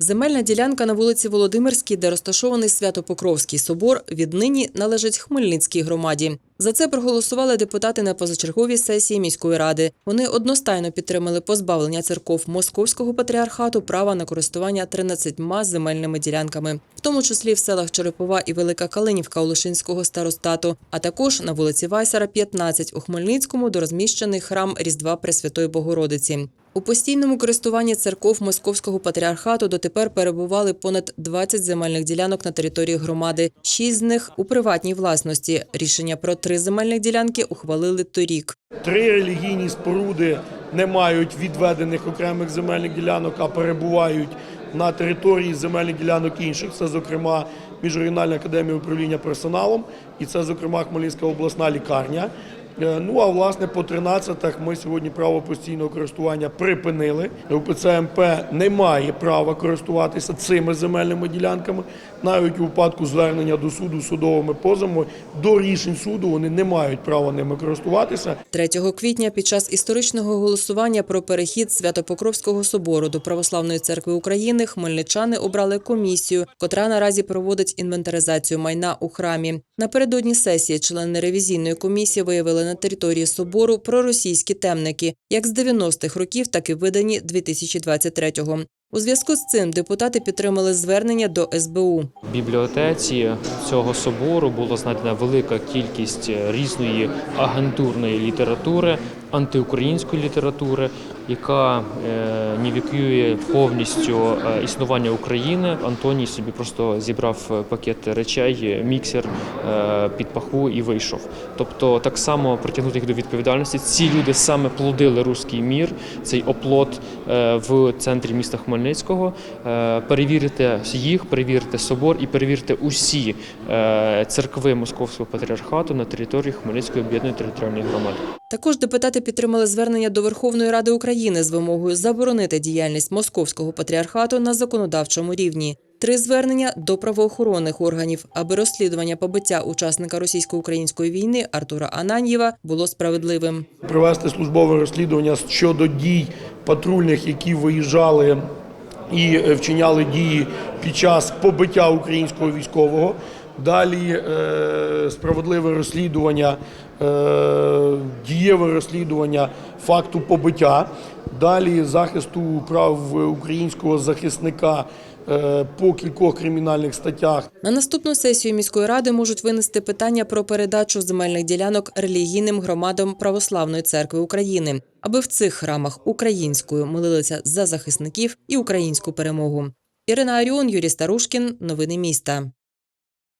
Земельна ділянка на вулиці Володимирській, де розташований Свято-Покровський собор, віднині належить Хмельницькій громаді. За це проголосували депутати на позачерговій сесії міської ради. Вони одностайно підтримали позбавлення церков Московського патріархату права на користування 13 земельними ділянками, в тому числі в селах Черепова і Велика Калинівка Олешинського старостату, а також на вулиці Вайсара, 15 у Хмельницькому, де розміщений храм Різдва Пресвятої Богородиці. У постійному користуванні церков Московського патріархату дотепер перебували понад 20 земельних ділянок на території громади. Шість з них у приватній власності. Рішення про три земельних ділянки ухвалили торік. Три релігійні споруди не мають відведених окремих земельних ділянок, а перебувають на території земельних ділянок інших. Це, зокрема, Міжрегіональна академія управління персоналом, і це, зокрема, Хмельницька обласна лікарня. Е, Ну а власне по 13-х ми сьогодні право постійного користування припинили. УПЦ МП не має права користуватися цими земельними ділянками. Навіть у випадку звернення до суду судовими позовами до рішень суду вони не мають права ними користуватися. 3 квітня під час історичного голосування про перехід Свято-Покровського собору до Православної церкви України хмельничани обрали комісію, котра наразі проводить інвентаризацію майна у храмі. Напередодні сесії члени ревізійної комісії виявили на території собору проросійські темники, як з 90-х років, так і видані 2023-го. У зв'язку з цим депутати підтримали звернення до СБУ. Бібліотеці цього собору була знайдена велика кількість різної агентурної літератури, антиукраїнської літератури, яка е, нівікує повністю е, існування України. Антоній собі просто зібрав пакет речей, міксер е, під паху і вийшов. Тобто, так само притягнути їх до відповідальності. Ці люди саме плодили руський мір, цей оплот е, в центрі міста Хмельницького. Е, Перевірити їх, перевірити собор і перевірити усі е, церкви Московського патріархату на території Хмельницької об'єднаної територіальної громади. Також депутати підтримали звернення до Верховної Ради України з вимогою заборонити діяльність московського патріархату на законодавчому рівні. Три звернення до правоохоронних органів, аби розслідування побиття учасника російсько-української війни Артура Ананьєва було справедливим. Провести службове розслідування щодо дій патрульних, які виїжджали і е, вчиняли дії під час побиття українського військового. Далі е, справедливе розслідування, е, дієве розслідування факту побиття. Далі захисту прав українського захисника е, по кількох кримінальних статтях. На наступну сесію міської ради можуть винести питання про передачу земельних ділянок релігійним громадам Православної церкви України, аби в цих храмах українською молилися за захисників і українську перемогу. Ірина Аріон, Юрій Старушкін. Новини міста.